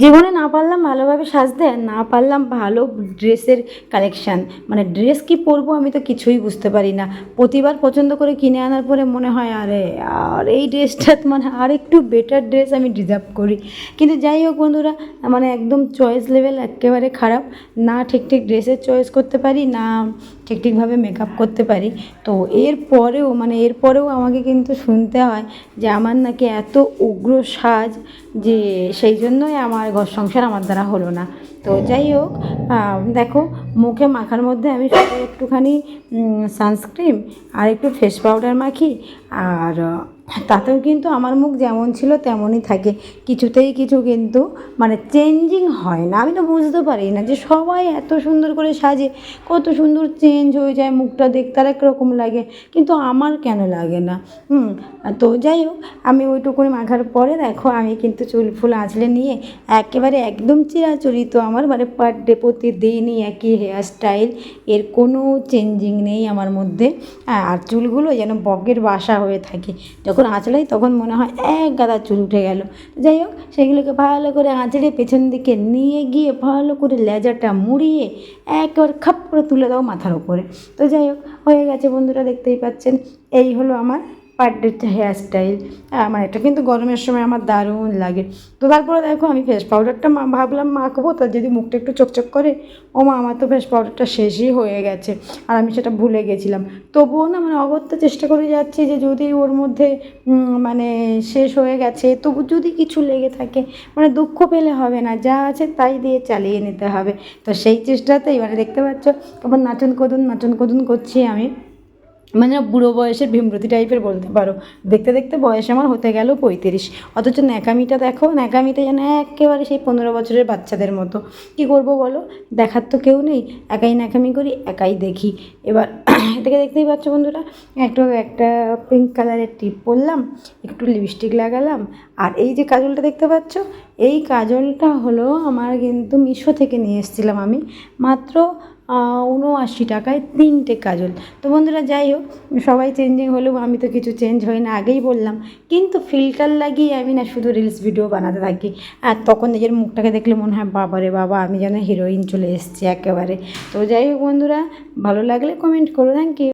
জীবনে না পারলাম ভালোভাবে সাজতে, না পারলাম ভালো ড্রেসের কালেকশান মানে ড্রেস কি পরবো আমি তো কিছুই বুঝতে পারি না। প্রতিবার পছন্দ করে কিনে আনার পরে মনে হয়, আরে আর এই ড্রেসটা মানে আর একটু বেটার ড্রেস আমি ডিজার্ভ করি। কিন্তু যাই হোক বন্ধুরা মানে একদম চয়েস লেভেল একেবারে খারাপ। না ঠিক ঠিক ড্রেসের চয়েস করতে পারি, না ঠিক ঠিকভাবে মেকআপ করতে পারি। তো এর পরেও মানে এর পরেও আমাকে কিন্তু শুনতে হয় যে আমার নাকি এত উগ্র সাজ যে সেই জন্যই আমার ঘর সংসার আমার দ্বারা হলো না। তো যাই হোক দেখো মুখে মাখার মধ্যে আমি একটুখানি সানস্ক্রিম আর একটু ফেস পাউডার মাখি আর তাতেও কিন্তু আমার মুখ যেমন ছিল তেমনই থাকে। কিছুতেই কিছু কিন্তু মানে চেঞ্জিং হয় না। আমি তো বুঝতে পারি না যে সবাই এত সুন্দর করে সাজে, কত সুন্দর চেঞ্জ হয়ে যায়, মুখটা দেখতে আর একরকম লাগে, কিন্তু আমার কেন লাগে না? হুম তো যাই হোক, আমি ওইটুকুনি মাখার পরে দেখো আমি কিন্তু চুল ফুল আঁচলে নিয়ে একেবারে একদম চিরাচরিত আমার মানে পার ডে প্রতিদিনই একই হেয়ার স্টাইল এর কোনো চেঞ্জিং নেই আমার মধ্যে। আর চুলগুলো যেন বকের বাসা হয়ে থাকে। যখন আঁচড়াই তখন মনে হয় এক গাদা চুল উঠে গেল। যাই হোক, সেগুলোকে ভালো করে আঁচড়ে পেছন দিকে নিয়ে গিয়ে ভালো করে লেজারটা মুড়িয়ে একবার খাপ করে তুলে দাও মাথার উপরে তো যাই হোক, হয়ে গেছে বন্ধুরা, দেখতেই পাচ্ছেন। এই হলো আমার পার ডে হেয়ার স্টাইল। আমার এটা কিন্তু গরমের সময় আমার দারুণ লাগে। তো তারপরে দেখো আমি ফেস পাউডারটা ভাবলাম মাখবো তো যদি মুখটা একটু চকচক করে, ও মা, আমার তো ফেস পাউডারটা শেষই হয়ে গেছে। আর আমি সেটা ভুলে গেছিলাম। তবুও না মানে অগত্য চেষ্টা করে যাচ্ছি যে যদি ওর মধ্যে মানে শেষ হয়ে গেছে, তবু যদি কিছু লেগে থাকে মানে দুঃখ পেলে হবে না, যা আছে তাই দিয়ে চালিয়ে নিতে হবে। তো সেই চেষ্টাতেই মানে দেখতে পাচ্ছ আবার নাচন কদুন নাচন কদুন করছি আমি। মানে বুড়ো বয়সের ভীমরতি টাইপের বলতে পারো। দেখতে দেখতে বয়স আমার হতে গেল পঁয়ত্রিশ। অথচ ন্যাকামিটা দেখো, ন্যাকামিটা যেন একেবারে সেই পনেরো বছরের বাচ্চাদের মতো। কী করব বলো? দেখার তো কেউ নেই, একাই ন্যাকামি করি, একাই দেখি। এবার এটাকে দেখতেই পাচ্ছ বন্ধুরা, একটু একটা পিঙ্ক কালারের টিপ পরলাম, একটু লিপস্টিক লাগালাম, আর এই যে কাজলটা দেখতে পাচ্ছ, এই কাজলটা হলো আমার কিন্তু মিশো থেকে নিয়ে এসেছিলাম আমি। মাত্র উনআশি টাকায় তিনটে কাজল। তো বন্ধুরা, যাই হোক, সবাই চেঞ্জিং হলেও আমি তো কিছু চেঞ্জ হয় না, আগেই বললাম। কিন্তু ফিল্টার লাগিয়ে আমি না শুধু রিলস ভিডিও বানাতে থাকি। আর তখন নিজের মুখটাকে দেখলে মনে হয় বাবা রে বাবা, আমি যেন হিরোইন চলে এসেছি একেবারে। তো যাই হোক বন্ধুরা, ভালো লাগলে কমেন্ট করো থ্যাংক ইউ